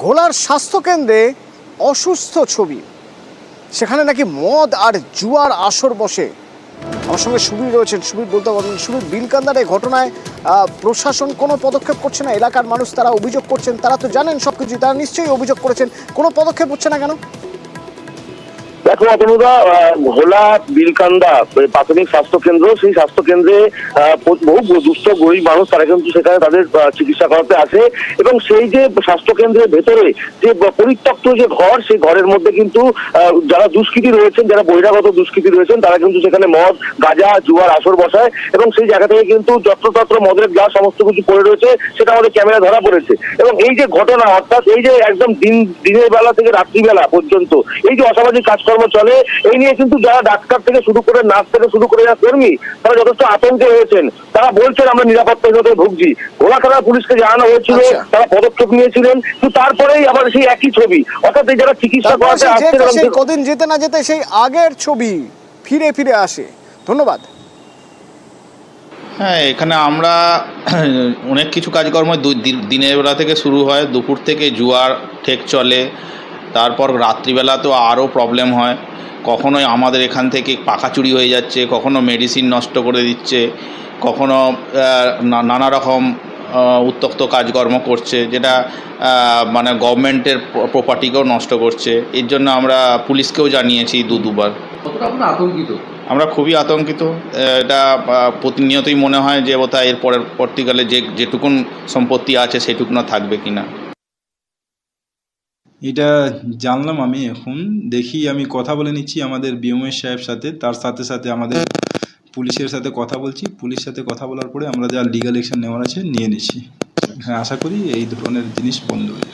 ঘোলার স্বাস্থ্যকেন্দ্রে অসুস্থ ছবি। সেখানে নাকি মদ আর জুয়ার আসর বসে। আমার সঙ্গে সুবীর রয়েছেন। সুবীর বলতে পারবেন সুবীর বিলকান্দার এই ঘটনায় প্রশাসন কোনো পদক্ষেপ করছে না। এলাকার মানুষ তারা অভিযোগ করছেন, তারা তো জানেন সব কিছু তারা নিশ্চয়ই অভিযোগ করেছেন। কোনো পদক্ষেপ হচ্ছে না কেন? দেখো, অতনুদা ভোলা, বিলকান্দা প্রাথমিক স্বাস্থ্য কেন্দ্র, সেই স্বাস্থ্য কেন্দ্রে বহু দুস্থ, গরিব মানুষ, তারা কিন্তু সেখানে তাদের চিকিৎসা করাতে আসে। এবং সেই যে স্বাস্থ্য কেন্দ্রের ভেতরে যে পরিত্যক্ত যে ঘর, সেই ঘরের মধ্যে কিন্তু যারা দুষ্কৃতী রয়েছেন, যারা বহিরাগত দুষ্কৃতী রয়েছেন, তারা কিন্তু সেখানে মদ, গাঁজা, জুয়ার আসর বসায়। এবং সেই জায়গা থেকে কিন্তু যত্রতত্র মদের গ্লাস, সমস্ত কিছু পড়ে রয়েছে, সেটা আমাদের ক্যামেরা ধরা পড়েছে। এবং এই যে ঘটনা, অর্থাৎ এই যে একদম দিন, দিনের বেলা থেকে রাত্রিবেলা পর্যন্ত, এই যে অসামাজিক কাজকর্ম চলে। এই নিয়ে কিন্তু যারা ডাক্তার থেকে শুরু করে নার্স থেকে শুরু করে যারা কর্মী তারা যথেষ্ট আতঙ্কে হয়েছেন তারা বলছেন আমরা নিরাপত্তাহীনতায় ভুগছি। ঘোলা থানা পুলিশকে জানানো হয়েছিল আচ্ছা। তারা পদক্ষেপ নিয়েছিলেন। কিন্তু তারপরেই আবার সেই একই ছবি। অর্থাৎ এই যারা চিকিৎসা করাতে সেই কদিন যেতে না যেতে সেই আগের ছবি ফিরে ফিরে আসে। ধন্যবাদ। হ্যাঁ এখানে আমরা অনেক কিছু কাজকর্ম দিনের বেলা থেকে শুরু হয়। দুপুর থেকে জুয়ার ঠেক চলে। তারপর রাত্রিবেলা তো আরও প্রবলেম হয়। কখনো আমাদের এখান থেকে পাখা চুরি হয়ে যাচ্ছে কখনো মেডিসিন নষ্ট করে দিচ্ছে কখনো নানা রকম উত্তক্ত কাজকর্ম করছে যেটা মানে গভর্নমেন্টের প্রপার্টিকেও নষ্ট করছে। এর জন্য আমরা পুলিশকেও জানিয়েছি দু দুবার। আতঙ্কিত? আমরা খুবই আতঙ্কিত। এটা প্রতিনিয়তই মনে হয় যে বোধহয় এর পরের পরবর্তীকালে যে যেটুকুন সম্পত্তি আছে সেটুকুন থাকবে কিনা। এটা জানলাম আমি এখন। দেখি আমি কথা বলে নিচ্ছি আমাদের বিএমএস সাহেব সাথে। তার সাথে সাথে আমাদের পুলিশের সাথে কথা বলছি। পুলিশ সাথে কথা বলার পরে আমরা যা লিগাল অ্যাকশন নেওয়ার আছে নিয়ে নিচ্ছি। হ্যাঁ আশা করি এই ধরনের জিনিস বন্ধ হয়ে যাবে।